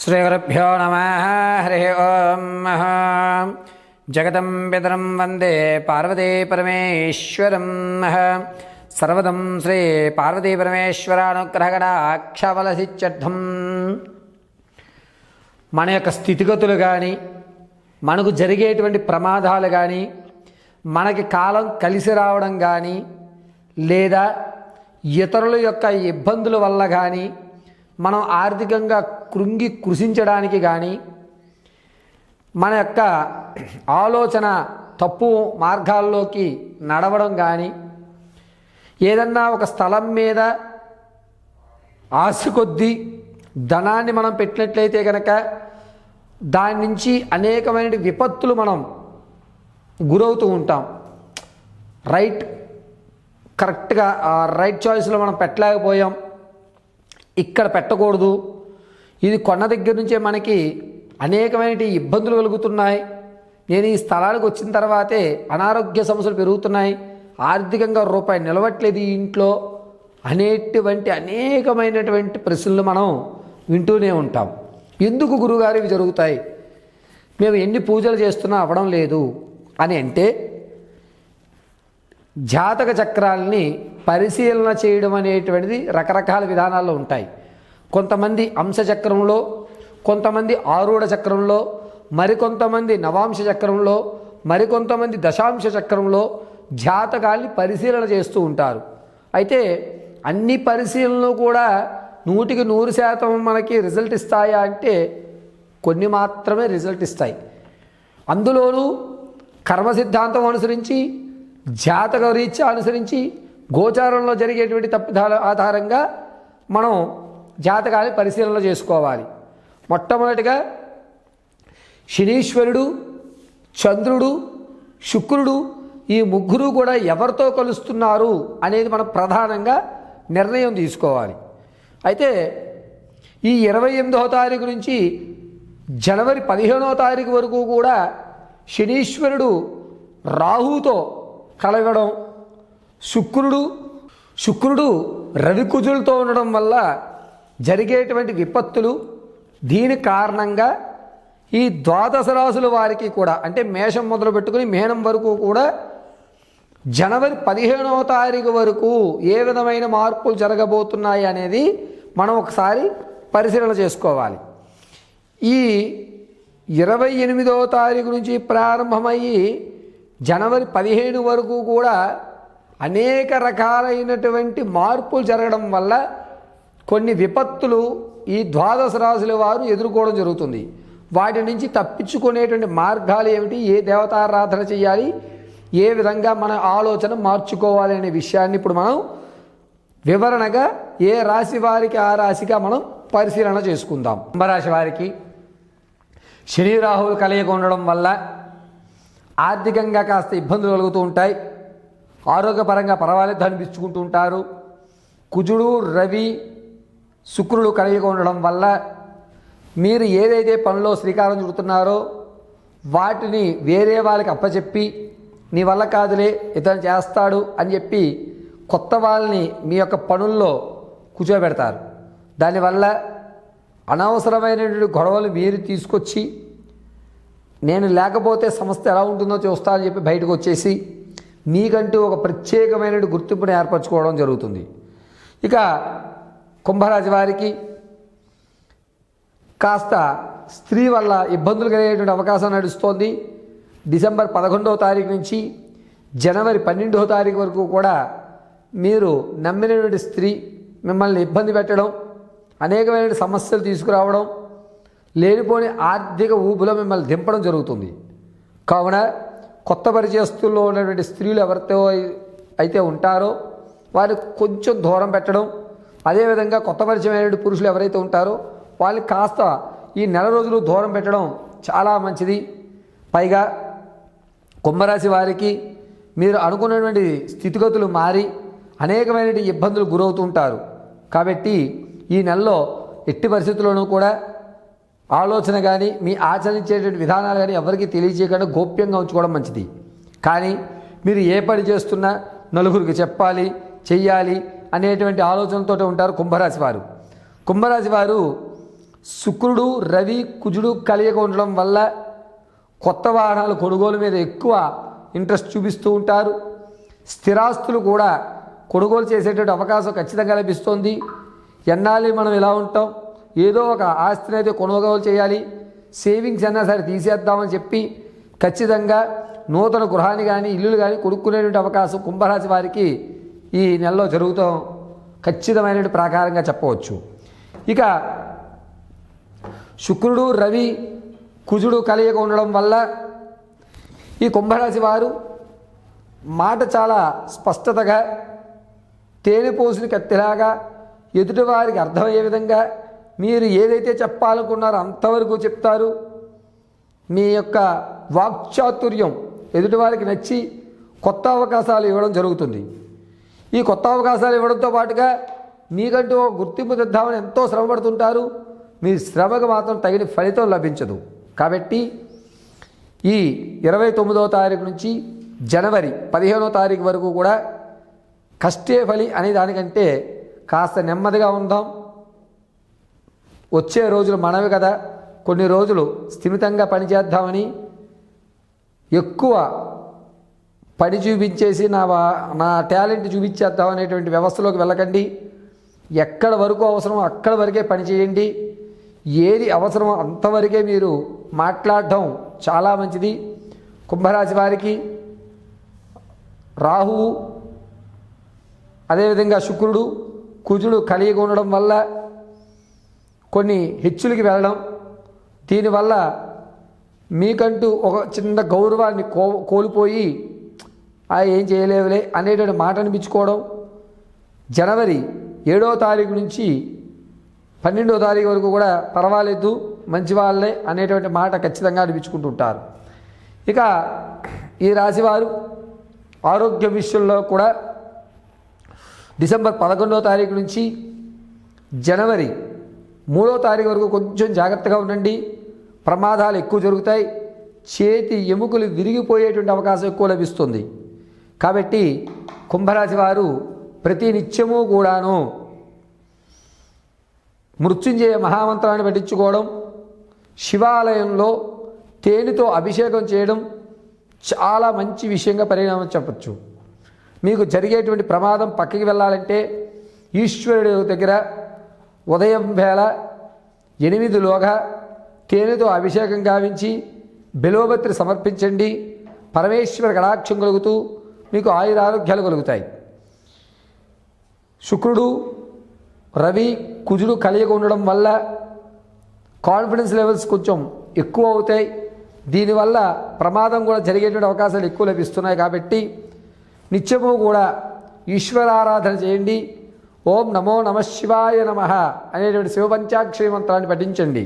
శ్రీగురుభ్యో నమ హరి ఓం జగతం పితరం వందే పార్వతీ పరమేశ్వరం సర్వదం శ్రీ పార్వతీ పరమేశ్వరానుగ్రహగడాక్షవలసిత్యర్థం మన యొక్క స్థితిగతులు కానీ మనకు జరిగేటువంటి ప్రమాదాలు కానీ మనకి కాలం కలిసి రావడం కానీ లేదా ఇతరుల యొక్క ఇబ్బందుల వల్ల కానీ మనం ఆర్థికంగా కృంగి కృషించడానికి కానీ మన యొక్క ఆలోచన తప్పు మార్గాల్లోకి నడవడం కానీ ఏదన్నా ఒక స్థలం మీద ఆశ కొద్దీ ధనాన్ని మనం పెట్టినట్లయితే కనుక దాని నుంచి అనేకమైన విపత్తులు మనం గురవుతూ ఉంటాం. రైట్ కరెక్ట్గా రైట్ చాయిస్లో మనం పెట్టలేకపోయాం. ఇక్కడ పెట్టకూడదు. ఇది కొన్న దగ్గర నుంచే మనకి అనేకమైన ఇబ్బందులు కలుగుతున్నాయి. నేను ఈ స్థలానికి వచ్చిన తర్వాతే అనారోగ్య సమస్యలు పెరుగుతున్నాయి. ఆర్థికంగా రూపాయి నిలవట్లేదు ఈ ఇంట్లో. అనేటువంటి అనేకమైనటువంటి ప్రశ్నలు మనం వింటూనే ఉంటాం. ఎందుకు గురుగారు ఇవి జరుగుతాయి? మేము ఎన్ని పూజలు చేస్తున్నా అవ్వడం లేదు. అని అంటే జాతక చక్రాల్ని పరిశీలన చేయడం అనేటువంటిది రకరకాల విధానాల్లో ఉంటాయి. కొంతమంది అంశచక్రంలో కొంతమంది ఆరూఢ చక్రంలో మరికొంతమంది నవాంశ చక్రంలో మరికొంతమంది దశాంశ చక్రంలో జాతకాల్ని పరిశీలన చేస్తూ ఉంటారు. అయితే అన్ని పరిశీలనలు కూడా నూటికి నూరు శాతం మనకి రిజల్ట్ ఇస్తాయా అంటే కొన్ని మాత్రమే రిజల్ట్ ఇస్తాయి. అందులోనూ కర్మ సిద్ధాంతం అనుసరించి జాతక రీత్యా అనుసరించి గోచారంలో జరిగేటువంటి తప్పిదాల ఆధారంగా మనం జాతకాన్ని పరిశీలన చేసుకోవాలి. మొట్టమొదటిగా శనీశ్వరుడు చంద్రుడు శుక్రుడు ఈ ముగ్గురు కూడా ఎవరితో కలుస్తున్నారు అనేది మనం ప్రధానంగా నిర్ణయం తీసుకోవాలి. అయితే ఈ ఇరవై ఎనిమిదవ తారీఖు నుంచి జనవరి పదిహేనవ తారీఖు వరకు కూడా శనీశ్వరుడు రాహుతో కలగడం శుక్రుడు శుక్రుడు రవికుజులతో ఉండడం వల్ల జరిగేటువంటి విపత్తులు దీని కారణంగా ఈ ద్వాదశ రాసుల వారికి కూడా అంటే మేషం మొదలు పెట్టుకుని మేనం వరకు కూడా జనవరి పదిహేనవ తారీఖు వరకు ఏ విధమైన మార్పులు జరగబోతున్నాయి అనేది మనం ఒకసారి పరిశీలన చేసుకోవాలి. ఈ ఇరవై ఎనిమిదవ తారీఖు నుంచి ప్రారంభమయ్యి జనవరి పదిహేను వరకు కూడా అనేక రకాలైనటువంటి మార్పులు జరగడం వల్ల కొన్ని విపత్తులు ఈ ద్వాదశ రాశుల వారు ఎదుర్కోవడం జరుగుతుంది. వాటి నుంచి తప్పించుకునేటువంటి మార్గాలు ఏమిటి? ఏ దేవతారాధన చేయాలి? ఏ విధంగా మన ఆలోచన మార్చుకోవాలి అనే విషయాన్ని ఇప్పుడు మనం వివరణగా ఏ రాశి వారికి ఆ రాశిగా మనం పరిశీలన చేసుకుందాం. కుంభరాశి వారికి శని రాహువులు కలయిక ఉండడం వల్ల ఆర్థికంగా కాస్త ఇబ్బందులు కలుగుతూ ఉంటాయి. ఆరోగ్యపరంగా పర్వాలేదు అనిపించుకుంటూ ఉంటారు. కుజుడు రవి శుక్రుడు కలిగి ఉండడం వల్ల మీరు ఏదైతే పనిలో శ్రీకారం చుడుతున్నారో వాటిని వేరే వాళ్ళకి అప్పచెప్పి నీ వల్ల కాదులే ఇతను చేస్తాడు అని చెప్పి కొత్త వాళ్ళని మీ యొక్క పనుల్లో కూర్చోబెడతారు. దానివల్ల అనవసరమైనటువంటి గొడవలు మీరు తీసుకొచ్చి నేను లేకపోతే సంస్థ ఎలా ఉంటుందో చూస్తా అని చెప్పి బయటకు వచ్చేసి మీకంటూ ఒక ప్రత్యేకమైన గుర్తింపును ఏర్పరచుకోవడం జరుగుతుంది. ఇక కుంభరాశి వారికి కాస్త స్త్రీ వల్ల ఇబ్బందులు కలిగేటువంటి అవకాశం నడుస్తోంది. డిసెంబర్ పదకొండవ తారీఖు నుంచి జనవరి పన్నెండవ తారీఖు వరకు కూడా మీరు నమ్మినటువంటి స్త్రీ మిమ్మల్ని ఇబ్బంది పెట్టడం అనేకమైన సమస్యలు తీసుకురావడం లేనిపోని ఆర్థిక ఊపులో మిమ్మల్ని దింపడం జరుగుతుంది. కావున కొత్త పరిచయస్తుల్లో ఉన్నటువంటి స్త్రీలు ఎవరితో అయితే ఉంటారో వారికి కొంచెం దూరం పెట్టడం అదేవిధంగా కొత్త పరిచయమైన పురుషులు ఎవరైతే ఉంటారో వాళ్ళకి కాస్త ఈ నెల రోజులు దూరం పెట్టడం చాలా మంచిది. పైగా కుంభరాశి వారికి మీరు అనుకున్నటువంటి స్థితిగతులు మారి అనేకమైన ఇబ్బందులు గురవుతుంటారు కాబట్టి ఈ నెలలో ఎట్టి పరిస్థితుల్లోనూ కూడా ఆలోచన కానీ మీ ఆచరించేటువంటి విధానాలు కానీ ఎవరికి తెలియజేయకుండా గోప్యంగా ఉంచుకోవడం మంచిది. కానీ మీరు ఏ పని చేస్తున్నా నలుగురికి చెప్పాలి చెయ్యాలి అనేటువంటి ఆలోచనతో ఉంటారు కుంభరాశి వారు. కుంభరాశి వారు శుక్రుడు రవి కుజుడు కలియక ఉండడం వల్ల కొత్త వాహనాలు కొనుగోలు మీద ఎక్కువ ఇంట్రెస్ట్ చూపిస్తూ ఉంటారు. స్థిరాస్తులు కూడా కొనుగోలు చేసేటువంటి అవకాశం ఖచ్చితంగా లభిస్తుంది. ఎన్నాళ్ళు మనం ఇలా ఉంటాం? ఏదో ఒక ఆస్తిని అయితే కొనుగోలు చేయాలి. సేవింగ్స్ అయినా సరే తీసేద్దామని చెప్పి ఖచ్చితంగా నూతన గృహాన్ని కానీ ఇల్లులు కానీ కొనుక్కునేటువంటి అవకాశం కుంభరాశి వారికి ఈ నెలలో జరుగుతాం ఖచ్చితమైనటువంటి ప్రాకారంగా చెప్పవచ్చు. ఇక శుక్రుడు రవి కుజుడు కలయిక ఉండడం వల్ల ఈ కుంభరాశి వారు మాట చాలా స్పష్టతగా తేనె కత్తిలాగా ఎదుటివారికి అర్థమయ్యే విధంగా మీరు ఏదైతే చెప్పాలనుకున్నారో అంతవరకు చెప్తారు. మీ యొక్క వాక్చాతుర్యం ఎదుటివారికి నచ్చి కొత్త అవకాశాలు ఇవ్వడం జరుగుతుంది. ఈ కొత్త అవకాశాలు ఇవ్వడంతో పాటుగా మీకంటూ ఒక గుర్తింపు తెద్దామని ఎంతో శ్రమ పడుతుంటారు మీ శ్రమకు మాత్రం తగిన ఫలితం లభించదు. కాబట్టి ఈ ఇరవై తొమ్మిదవ తారీఖు నుంచి జనవరి పదిహేనో తారీఖు వరకు కూడా కష్టే ఫలి అనే దానికంటే కాస్త నెమ్మదిగా ఉందాం. వచ్చే రోజులు మనవి కదా. కొన్ని రోజులు స్థిమితంగా పనిచేద్దామని ఎక్కువ పని చూపించేసి నా వా- నా టాలెంట్ చూపించేద్దాం అనేటువంటి వ్యవస్థలోకి వెళ్ళకండి. ఎక్కడ వరకు అవసరమో అక్కడ వరకే పని చేయండి. ఏది అవసరమో అంతవరకే మీరు మాట్లాడడం చాలా మంచిది. కుంభరాశి వారికి రాహువు అదేవిధంగా శుక్రుడు కుజుడు కలిగి ఉండడం వల్ల కొన్ని హెచ్చులకి వెళ్ళడం. దీనివల్ల మీకంటూ ఒక చిన్న గౌరవాన్ని కో కోల్పోయి ఆ ఏం చేయలేవులే అనేటువంటి మాట అనిపించుకోవడం జనవరి ఏడో తారీఖు నుంచి పన్నెండో తారీఖు వరకు కూడా పర్వాలేదు మంచి వాళ్ళే అనేటువంటి మాట ఖచ్చితంగా అనిపించుకుంటుంటారు. ఇక ఈ రాశివారు ఆరోగ్య విషయంలో కూడా డిసెంబర్ పదకొండో తారీఖు నుంచి జనవరి మూడో తారీఖు వరకు కొంచెం జాగ్రత్తగా ఉండండి. ప్రమాదాలు ఎక్కువ జరుగుతాయి. చేతి ఎముకలు విరిగిపోయేటువంటి అవకాశం ఎక్కువ లభిస్తుంది. కాబట్టి కుంభరాశి వారు ప్రతి నిత్యము కూడాను మృత్యుంజయ మహామంత్రాన్ని పఠించుకోవడం శివాలయంలో తేనెతో అభిషేకం చేయడం చాలా మంచి విషయంగా పరిణామం చెప్పచ్చు. మీకు జరిగేటువంటి ప్రమాదం పక్కకి వెళ్ళాలంటే ఈశ్వరుడి దగ్గర ఉదయం వేళ ఎనిమిదిలోగా తేనెతో అభిషేకం గావించి బిలోభత్రి సమర్పించండి. పరమేశ్వర కడాక్షం కలుగుతూ మీకు ఆయురారోగ్యాలు కలుగుతాయి. శుక్రుడు రవి కుజుడు కలియక ఉండడం వల్ల కాన్ఫిడెన్స్ లెవెల్స్ కొంచెం ఎక్కువ అవుతాయి. దీనివల్ల ప్రమాదం కూడా జరిగేటువంటి అవకాశాలు ఎక్కువ లభిస్తున్నాయి కాబట్టి నిత్యము కూడా ఈశ్వరారాధన చేయండి. ఓం నమో నమ శివాయ నమ అనేటువంటి శివపంచాక్షరి మంత్రాన్ని పఠించండి.